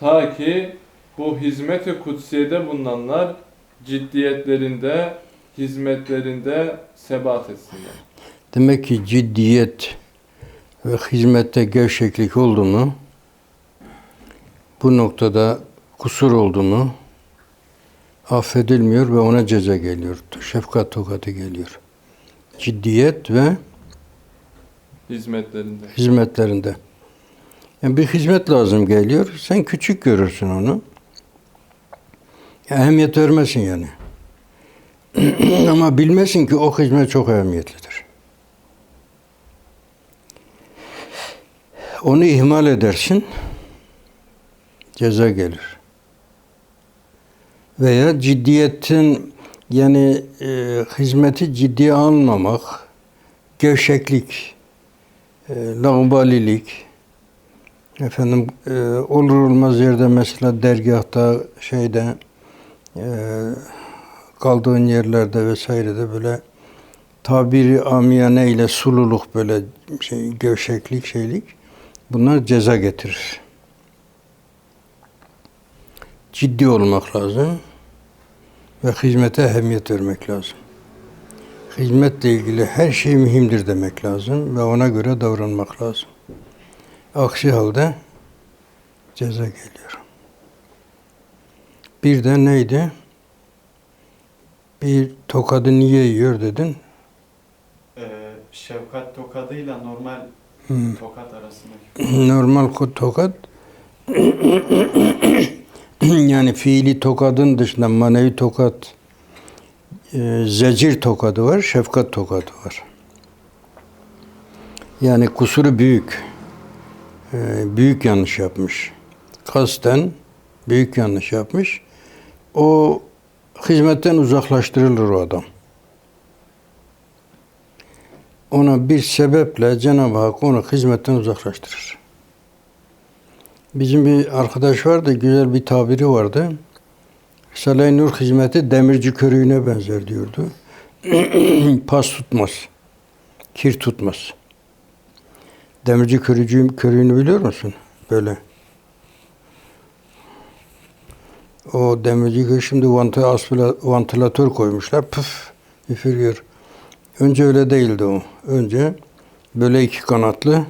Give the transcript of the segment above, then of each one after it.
Ta ki bu hizmet-i kutsiyede bulunanlar ciddiyetlerinde, hizmetlerinde sebat etsinler. Demek ki ciddiyet ve hizmette gevşeklik oldu mu, bu noktada kusur oldu mu, affedilmiyor ve ona ceza geliyor. Şefkat tokadı geliyor. Ciddiyet ve Hizmetlerinde. hizmetlerinde. Yani bir hizmet lazım geliyor. Sen küçük görürsün onu. Ehemmiyet vermesin yani. Ama bilmesin ki o hizmet çok ehemmiyetlidir. Onu ihmal edersin, ceza gelir. Veya ciddiyetin yani e, hizmeti ciddiye almamak, gevşeklik, e, laubalilik, efendim e, olur olmaz yerde mesela dergahta şeyde e, kaldığın yerlerde vesairede böyle tabiri amiyane ile sululuk böyle şey, gevşeklik şeylik bunlar ceza getirir. Ciddi olmak lazım ve hizmete ehemmiyet vermek lazım. Hizmetle ilgili her şey mühimdir demek lazım ve ona göre davranmak lazım. Aksi halde ceza geliyor. Bir de neydi? Bir tokadı niye yiyor dedin? Ee, şefkat tokadıyla normal Hmm. tokat arasındaki Normal tokat yani fiili tokadın dışında manevi tokat e, zecir tokadı var, şefkat tokadı var. Yani kusuru büyük. E, büyük yanlış yapmış. Kasten büyük yanlış yapmış. O hizmetten uzaklaştırılır o adam. Ona bir sebeple Cenab-ı Hak onu hizmetten uzaklaştırır. Bizim bir arkadaş vardı, güzel bir tabiri vardı. Risale-i Nur hizmeti demirci körüğüne benzer diyordu. Pas tutmaz, kir tutmaz. Demirci körücü, körüğünü biliyor musun? Böyle. O demirci körüğü şimdi vantilatör koymuşlar. Püf üfürüyor. Önce öyle değildi o. Önce böyle iki kanatlı,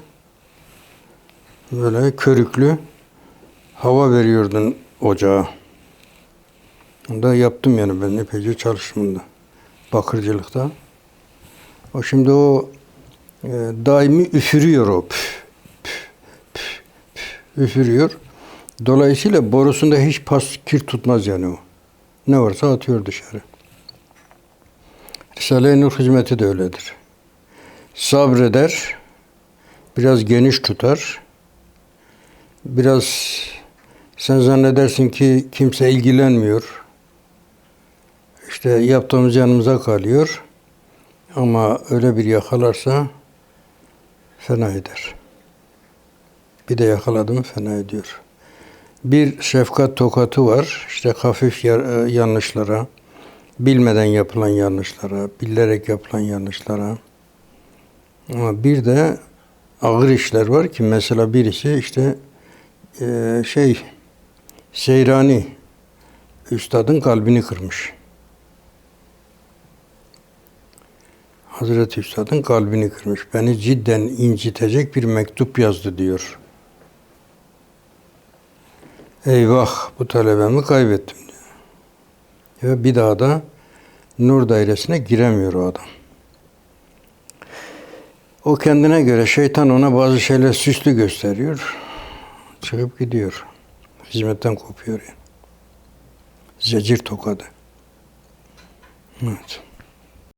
böyle körüklü hava veriyordun ocağa. Da yaptım yani ben epeyce çalışımında. Bakırcılıkta. O şimdi o daimi üfürüyor o. Püf, püf, püf, püf, üfürüyor. Dolayısıyla borusunda hiç pas kir tutmaz yani o. Ne varsa atıyor dışarı. Risale-i Nur hizmeti de öyledir. Sabreder, biraz geniş tutar, biraz sen zannedersin ki kimse ilgilenmiyor. İşte yaptığımız yanımıza kalıyor. Ama öyle bir yakalarsa fena eder. Bir de yakaladı mı fena ediyor. Bir şefkat tokatı var. İşte hafif e, yanlışlara, bilmeden yapılan yanlışlara, bilerek yapılan yanlışlara. Ama bir de ağır işler var ki mesela birisi işte eee, şey Seyrani üstadın kalbini kırmış. Hazreti Üstad'ın kalbini kırmış. Beni cidden incitecek bir mektup yazdı diyor. Eyvah bu talebemi kaybettim diyor. Ve bir daha da nur dairesine giremiyor o adam. O kendine göre şeytan ona bazı şeyler süslü gösteriyor. Çıkıp gidiyor. Hizmetten kopuyor yani. Zecir tokadı. Evet.